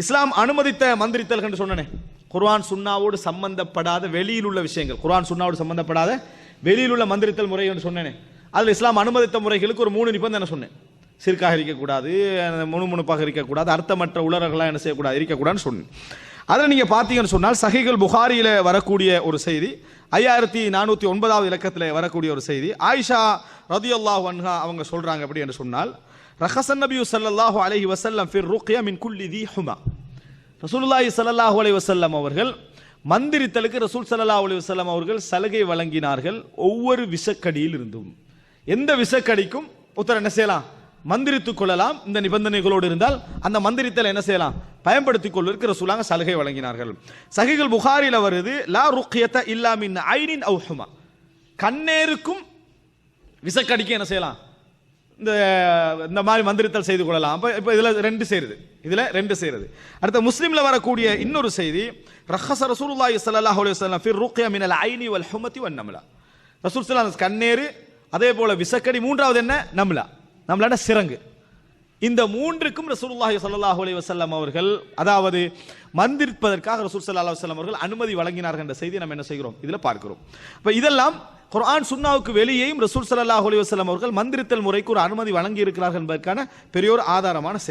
இஸ்லாம் அனுமதித்த மந்திரித்தல் என்று சொன்னனே. குர்ஆன் சுன்னாவோடு சம்பந்தப்படாத வெளியில் உள்ள விஷயங்கள். குர்ஆன் சுன்னாவோடு சம்பந்தப்படாத வெளியில் உள்ள மந்திரித்தல் முறை என்று சொன்னேனே. அதில் இஸ்லாம் அனுமதித்த முறைகளுக்கு ஒரு மூணு நிபந்தனை சொன்னேன். சிறுக்காக இருக்கக்கூடாது முணுமுணுப்பாக இருக்கக்கூடாது அர்த்தமற்ற உலர்களாக என்ன செய்யக்கூடாது இருக்கக்கூடாதுன்னு சொன்னேன். அதில் நீங்கள் பார்த்தீங்கன்னு சொன்னால் சஹிகள் புகாரியில் வரக்கூடிய ஒரு செய்தி ஐயாயிரத்தி நானூற்றி ஒன்பதாவது இலக்கத்தில் வரக்கூடிய ஒரு செய்தி. ஆயிஷா ரதியுல்லாஹ் அன்ஹா அவங்க சொல்கிறாங்க அப்படி என்று சொன்னால் ரஹசன் நபியு சல்லாஹூ அலஹி வசல்லம் ஃபிர் ருக்யா மின் குல்லி தி ஹுமா. ரசூலுல்லாஹி ஸல்லல்லாஹு அலி வசல்லம் அவர்கள் மந்திரித்தலுக்கு ரசூல் ஸல்லல்லாஹு அலி வசல்லம் அவர்கள் சலுகை வழங்கினார்கள். ஒவ்வொரு விஷக்கடியில் இருந்தும் எந்த விஷக்கடிக்கும் உத்தர என்ன செய்யலாம்? மந்திரித்துக் கொள்ளலாம். இந்த நிபந்தனைகளோடு இருந்தால் அந்த மந்திரித்தல் என்ன செய்யலாம்? பயன்படுத்திக் கொள்வதற்கு ரசூலாங்க சலுகை வழங்கினார்கள். சகிகள் புகாரில் வருது லா ருக்கியத்த இல்லாமின் ஐனின் அவுஹுமா கண்ணேருக்கும் விசக்கடிக்க என்ன செய்யலாம்? இந்த இந்த மாதிரி மந்திரித்தல் செய்து கொள்ளலாம். அப்போ இப்போ இதில் ரெண்டு சேருது. இதில் ரெண்டு சேருது. அடுத்த முஸ்லீமில் வரக்கூடிய இன்னொரு செய்தி ரஹச ரசூலுல்லாஹி சல்லாஹ் அலுவலாம் ஃபிர் ருக்கியா மினல் ஐனி வல் ஹுமதி வன் நம்லா. ரசூல் ஸல்லல்லாஹு கண்ணேரு அதே போல் விசக்கடி. மூன்றாவது என்ன? நம்லா. நம்மளோட சிறங்கு. இந்த மூன்றுக்கும் ரசூலுல்லாஹி சல்லாஹூ அலி வசல்லம் அவர்கள் அதாவது மந்திரிப்பதற்காக ரசூல் சல்லா அலைஹி அவர்கள் அனுமதி வழங்கினார்கள் என்ற செய்தி நம்ம என்ன செய்கிறோம்? இதில் பார்க்கிறோம். இப்போ இதெல்லாம் குரான் சுன்னாவுக்கு வெளியேயும் ரசூல் சல்லாஹூ அலி வசல்லம் அவர்கள் மந்திரித்தல் முறைக்கு ஒரு அனுமதி வழங்கி இருக்கிறார்கள் என்பதற்கான பெரியோர் ஆதாரமான செய்தி.